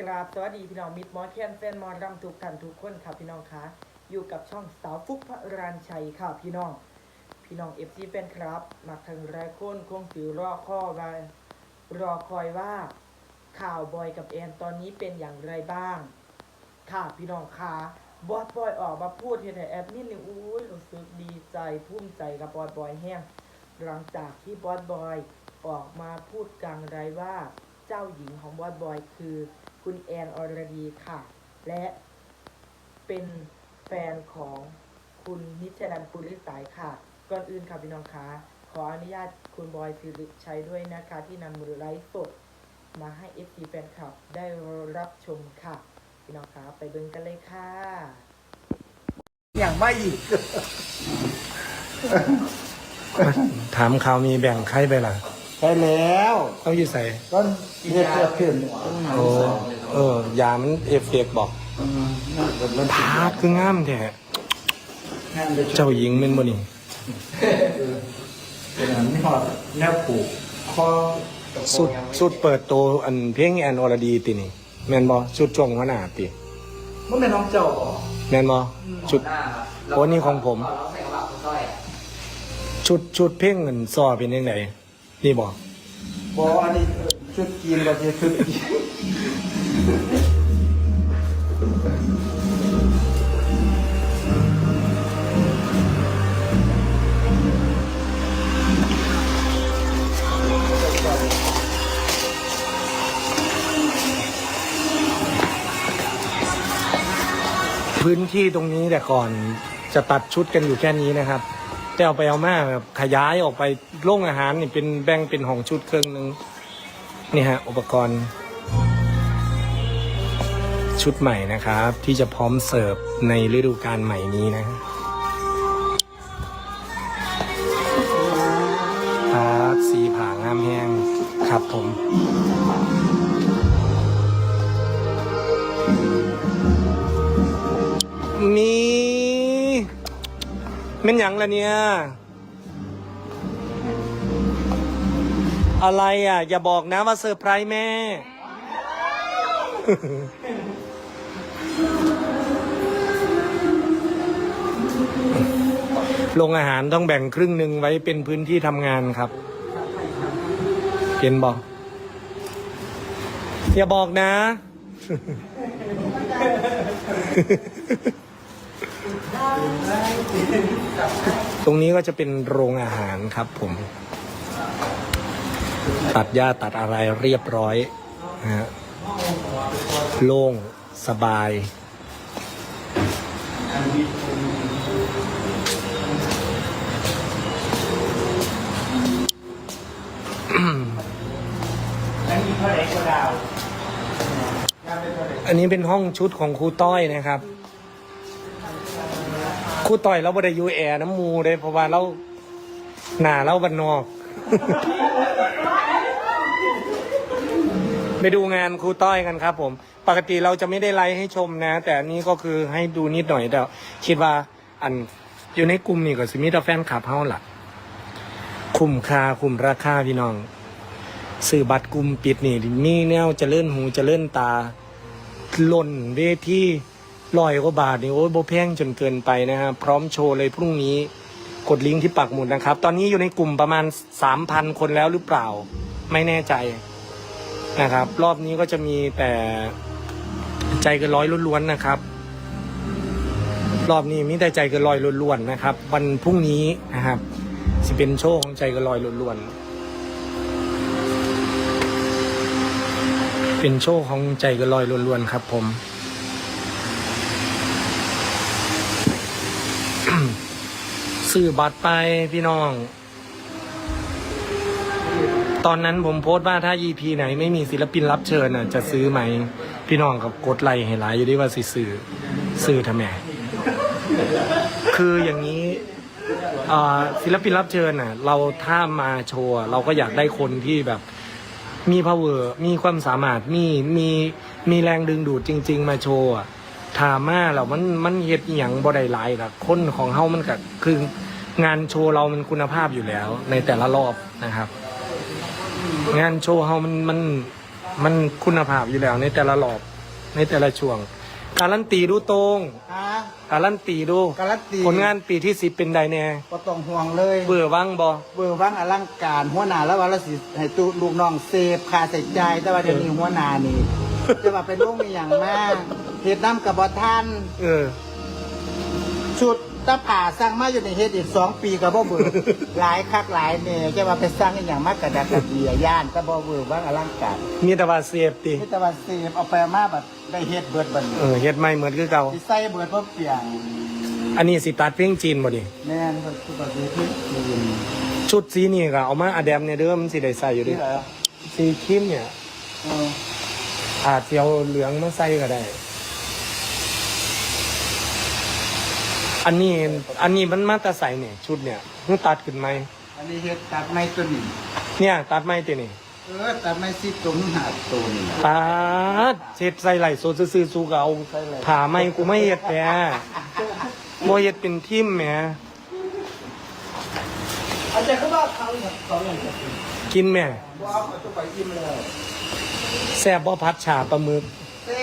กราบสวัสดีพี่น้องมิตรมอแคนแฟนมอรำทุกท่านทุกคนครับพี่น้องคะอยู่กับช่องสาวฟุกพระรานชัยค่ะพี่น้อง พี่น้องเอฟซีแฟนครับมาทางรายคนคงสิรอข้อมารอคอยว่า ข่าวบอยกับแอนตอนนี้เป็นอย่างไรบ้าง ค่ะพี่น้องคะบอสบอยออกมาพูดเห็นแอดมินนี่อุ้ยรู้สึกดีใจภูมิใจกับบอสบอยแห้งหลังจากที่บอสบอยออกมาพูดกลางไรว่า เจ้าหญิงของบอสบอยคือคุณแอนอรดีค่ะ และเป็นแฟนของคุณนิชนันปุริสายค่ะ ก่อนอื่นค่ะพี่น้องคะขออนุญาตคุณบอยสิริชัยด้วยนะคะ ที่นำมือไลฟ์สดมาให้ FC แฟนคลับได้รับชมค่ะ พี่น้องคะไปเบิ่งกันเลยค่ะ อย่างไม่อีกถามข่าวมีแบ่งใครไปล่ะ ไปแล้วเขาอยู่ใส่ก็เรียกเกิดขึ้นโอ้เออยามันเอฟเฟกต์บอกอืมน่าจะมันพาดคืองามแท้งานไปช่วยเจ้าหญิงเป็นบ่นี่เป็นอันนี้พอแนวผูกคอสุดสุดเปิดโตวอันเพลงแอนอรดีตินี่แม่นบ่ชุดช่วงหัวหน้าติมันเป็นน้องเจ้าบ่แม่นบ่ชุดโอ้นี่ของผม ชุดชุดเพลงเงินซอเป็นยังไง นี่บ่บอกอันนี้ชุดจีนกับชุดจีนพื้นที่ตรงนี้แต่ก่อนจะตัดชุดกันอยู่แค่นี้นะครับ แต่เอาไปเอามาแบบขยายออกไปโรงอาหารนี่เป็นแบ่งเป็นห้องชุดเครื่องหนึ่งนี่ฮะ อุปกรณ์ ชุดใหม่นะครับ ที่จะพร้อมเสิร์ฟในฤดูกาลใหม่นี้นะครับสีผางามแห้งครับผม เป็นหยังละเนี่ย อะไรอะ อย่าบอกนะว่าเซอร์ไพรส์แม่ โรงอาหารต้องแบ่งครึ่งหนึ่งไว้เป็นพื้นที่ทำงานครับเห็นบอก อย่าบอกนะ ตรงนี้ก็จะเป็นโรงอาหารครับผม ตัดหญ้าตัดอะไรเรียบร้อยนะฮะโล่งสบาย อันนี้เท่าไหร่ก็ดาวงานเป็นเท่าไหร่อันนี้เป็นห้องชุดของครูต้อยนะครับ ครูต้อยเราบไดอยูแอร์น้ำมูเลยเพราะว่าเราหนาเราบันนอก ไปดูงานครูต้อยกันครับ ผม ปกติเราจะไม่ได้ไลฟ์ให้ชมนะ แต่อันนี้ก็คือให้ดูนิดหน่อยแต่คิดว่าอันอยู่ในกลุ่มนี่ก็สิมีแต่แฟนคลับเฮาล่ะ คุ้มค่าคุ้มราคาพี่น้องซื้อบัตรกลุ่มปิดนี่มีแนวเจะเลื่อนหูเจะเลื่อนตาล่นเวที ลอยกว่าบาทนี่โอ้ยโบแพงจนเกินไปนะครับพร้อมโชว์เลยพรุ่งนี้กดลิงก์ที่ปักหมุดนะครับ ตอนนี้อยู่ในกลุ่มประมาณสามพันคนแล้วหรือเปล่า ไม่แน่ใจนะครับ รอบนี้ก็จะมีแต่ใจเกินร้อยล้วนๆนะครับ รอบนี้มีแต่ใจเกินร้อยล้วนๆนะครับ วันพรุ่งนี้นะครับจะเป็นโชว์ของใจเกินร้อยล้วนๆเป็นโชว์ของใจเกันลอยล้วนๆครับผม ซื้อบัตรไปพี่น้อง ตอนนั้นผมโพสต์ว่าถ้า EP ไหนไม่มีศิลปินรับเชิญน่ะ จะซื้อไหม พี่น้องกับกดไลค์ให้หลายอยู่ดีว่าสิซื้อซื้อทำไมคืออย่างนี้ศิลปินรับเชิญน่ะ เราถ้ามาโชว์เราก็อยากได้คนที่แบบมี power มีความสามารถมีมีมีแรงดึงดูดจริง ๆ มาโชว์อะ ถามมาแล้วมันมันเฮ็ดอหย่างบ่ได้หลายล่ะคนของเฮามันก็คืองานโชว์เรามันคุณภาพอยู่แล้ว ในแต่ละรอบนะครับ งานโชว์เฮามันมันมันคุณภาพอยู่แล้ว ในแต่ละรอบในแต่ละช่วง การันตีดูตรงฮะ การันตีดูการันตี ผลงานปีที่สิบเป็นใดแน่ก็ต้องห่วงเลยเบื่อวังบอ เบอร์วังอลังการหัวหน้าแล้วว่าเราสิให้ตูลูกน้องเซฟค่าใส่ใจายแต่ว่าเดี๋ยวนี้หัวหน้านี่ จะว่าเป็นลูกมีอย่างมาก เฮ็ดน้ำกับบอท่าน เออ ชุดตาผ่าสร้างมาอยู่ในเฮ็ดอีกสองปีกับบ่เบื่อ หลายคักหลายเนี่ยแกว่าไปสร้างอหย่างมากกระดักกระเดียย่านแต่บ่เบื่อวังอลังการมีแต่ว่าเสียบตินี่แต่ว่าเซฟเอาไปมาแบบได้เฮ็ดเบิดบัดนเออเฮ็ดไม่เหมือนคือเก่าสิใส่เบิดบ่เปลี่ยนอันนี้สิตัดเพลงจีนบ่ดิแม่นก็คือแบบนี้ที่จีนชุดสีนี่ก็เอามาอะแดมเนี่ยเด้อมันสิได้ใส่อยู่ดิที่เหรอสีครีมเนี่ยเอออาจจะเอาเหลืองมาใส่ก็ได้ อันนี้อันนี้มันมาแตะใส่เนี่ยชุดเนี่ยมึงตัดขึ้นไหมอันนี้เฮ็ดตัดไม้ตัวนี้เนี่ย ตัดไหมตีนี่เออตัดไม้สิตรงหาตัวนี่นะตัดเช็ดใส่ไหลโซซื่อๆสู้ก็เอาผ่าไหมกูไม่เฮ็ดแหมบ่เฮ็ดเป็นทิมแหมอาจารย์เขาบอกเขาอย่างเขาอย่างจะกินกินแหม่ว่าเอาตัวไปอิ่มเลยแซ่บบ่พัดฉาปลาหมึกเซ่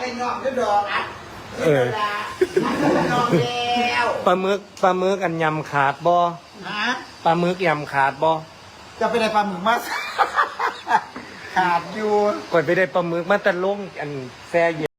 ได้ยอมได้ดอกอะเออได้ยอมแล้วปลาหมึกปลาหมึกอันยำขาดบ่ฮะปลาหมึกยำขาดบ่จะไปได้ปลาหมึกมาขาดอยู่ ก่อนไปได้ปลาหมึกมาแต่ลงอันแซ่เย็น